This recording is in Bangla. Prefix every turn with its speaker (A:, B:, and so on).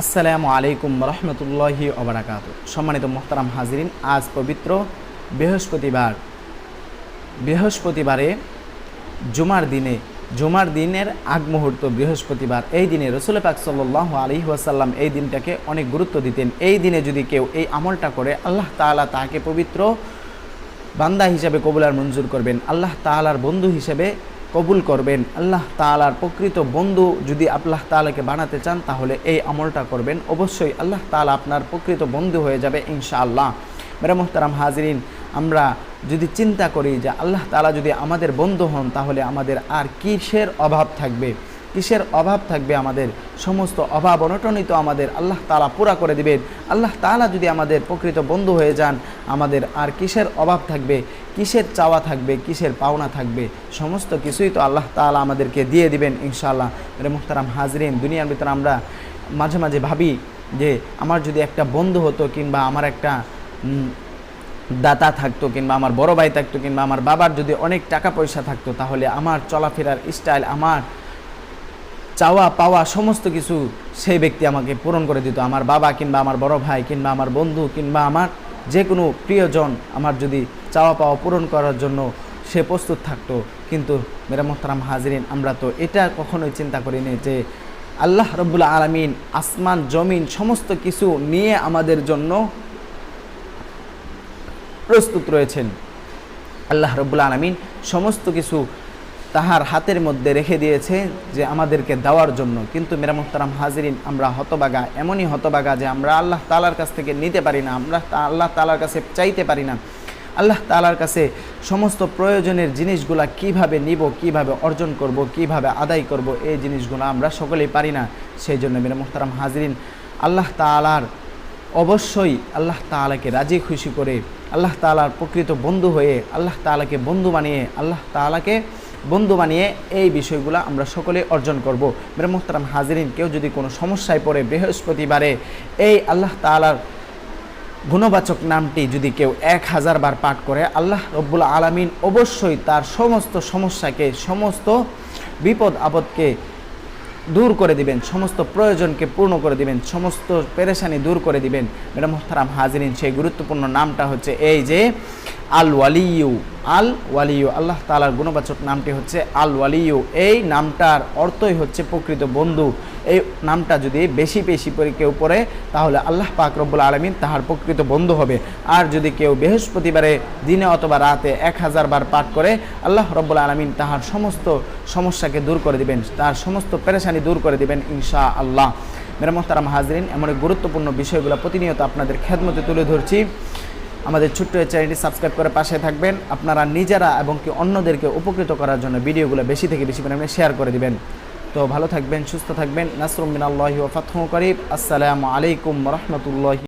A: আসসালামু আলাইকুম রহমতুল্লাহি ওবরাকাত সম্মানিত মোহতারাম হাজিরিন, আজ পবিত্র বৃহস্পতিবার। বৃহস্পতিবারে জুমার দিনে, জুমার দিনের আগ মুহূর্ত বৃহস্পতিবার, এই দিনে রসুল পাক সাল্লাহ আলী ওয়াসাল্লাম এই দিনটাকে অনেক গুরুত্ব দিতেন। এই দিনে যদি কেউ এই আমলটা করে, আল্লাহ তাআলা তাকে পবিত্র বান্দা হিসাবে কবুলার মঞ্জুর করবেন। আল্লাহ তাআলার বন্ধু হিসেবে কবুল করবেন। আল্লাহ তালার প্রকৃত বন্ধু যদি আল্লাহ তালাকে বানাতে চান, তাহলে এই আমলটা করবেন। অবশ্যই আল্লাহ তালা আপনার প্রকৃত বন্ধু হয়ে যাবে ইনশাআল্লাহ। মেরা মোহতারাম হাজরিন, আমরা যদি চিন্তা করি যে আল্লাহ তালা যদি আমাদের বন্ধু হন, তাহলে আমাদের আর কিসের অভাব থাকবে? কিসের অভাব থাকবে আমাদের? সমস্ত অভাব অনটনই তো আমাদের। আল্লাহ তালা পুরা করে দিবেন। আল্লাহ তালা যদি আমাদের প্রকৃত বন্ধু হয়ে যান, আমাদের আর কিসের অভাব থাকবে? কিসের চাওয়া থাকবে? কিসের পাওনা থাকবে? সমস্ত কিছুই তো আল্লাহ তালা আমাদেরকে দিয়ে দিবেন ইনশাআল্লাহ। রে মুখতারাম হাজরিন, দুনিয়ার ভিতরে আমরা মাঝে মাঝে ভাবি যে আমার যদি একটা বন্ধু হতো কিংবা আমার একটা দাতা থাকতো কিংবা আমার বড় ভাই থাকতো কিংবা আমার বাবার যদি অনেক টাকা পয়সা থাকতো, তাহলে আমার চলাফেরার স্টাইল আমার চাওয়া, পাওয়া, সমস্ত কিছু সেই ব্যক্তি আমাকে পূরণ করে দিত। আমার বাবা কিংবা আমার বড় ভাই কিংবা আমার বন্ধু কিংবা আমার যে কোনো প্রিয়জন আমার যদি চাওয়া, পাওয়া পূরণ করার জন্য সে প্রস্তুত থাকতো। কিন্তু মেরা মোহতারাম হাজরিন, আমরা তো এটা কখনোই চিন্তা করিনি যে আল্লাহ রব্বুল আলমিন আসমান, জমিন সমস্ত কিছু নিয়ে আমাদের জন্য প্রস্তুত রয়েছেন। আল্লাহ রব্বুল আলমিন সমস্ত কিছু তাহার হাতের মধ্যে রেখে দিয়েছে যে আমাদেরকে দেওয়ার জন্য। কিন্তু মেরা মুহতারাম হাজিরিন, আমরা হতবাগা, এমনই হতবাগা যে আমরা আল্লাহ তালার কাছ থেকে নিতে পারি না, আমরা আল্লাহ তালার কাছে চাইতে পারি না। আল্লাহ তালার কাছে সমস্ত প্রয়োজনের জিনিসগুলা কীভাবে নিব, কীভাবে অর্জন করব, কীভাবে আদায় করব, এই জিনিসগুলো আমরা সকলেই পারি না। সেই জন্য মেরা মুহতারাম হাজিরিন, আল্লাহ তালার অবশ্যই আল্লাহ তাআলাকে রাজি খুশি করে, আল্লাহ তালার প্রকৃত বন্ধু হয়ে, আল্লাহ তাআলাকে বন্ধু বানিয়ে, আল্লাহ তাআলাকে বন্ধু বানিয়ে এই বিষয়গুলো আমরা সকলে অর্জন করব। মেরে মোহতারাম হাজিরিন, কেউ যদি কোনো সমস্যায় পড়ে বৃহস্পতিবারে, এই আল্লাহ তালার গুণবাচক নামটি যদি কেউ এক হাজার বার পাঠ করে, আল্লাহ রব্বুল আলামিন অবশ্যই তার সমস্ত সমস্যাকে, সমস্ত বিপদ আপদকে দূর করে দিবেন, সমস্ত প্রয়োজনকে পূর্ণ করে দিবেন, সমস্ত পেরেশানি দূর করে দিবেন। ম্যাডাম মোহতারাম হাজিরিন, সেই গুরুত্বপূর্ণ নামটা হচ্ছে এই যে আল ওয়ালিউ আল ওয়ালিউ আল্লাহ তালার গুণবাচক নামটি হচ্ছে আল ওয়ালিউ এই নামটার অর্থই হচ্ছে প্রকৃত বন্ধু। এই নামটা যদি বেশি বেশি করে কেউ পড়ে, তাহলে আল্লাহ পাক রব্বুল আলমিন তাহার প্রকৃত বন্ধু হবে। আর যদি কেউ বৃহস্পতিবারে দিনে অথবা রাতে এক হাজার বার পাঠ করে, আল্লাহ রব্বুল আলমিন তাহার সমস্ত সমস্যাকে দূর করে দিবেন, তার সমস্ত পেরেশানি দূর করে দিবেন ইনশা আল্লাহ মেরা মোহতারাম হাজরিন এমন গুরুত্বপূর্ণ বিষয়গুলো প্রতিনিয়ত আপনাদের খেদমতে তুলে ধরছি। আমাদের ছোট্ট এই চ্যানেলটি সাবস্ক্রাইব করে পাশে থাকবেন। আপনারা নিজেরা এবং কি অন্যদেরকে উপকৃত করার জন্য ভিডিওগুলো বেশি থেকে বেশি পরিমাণে শেয়ার করে দিবেন। তো ভালো থাকবেন, সুস্থ থাকবেন। নাসরুম মিনাল্লাহি ওয়া ফাতহু করিব আসসালামু আলাইকুম রহমতুল্লাহি।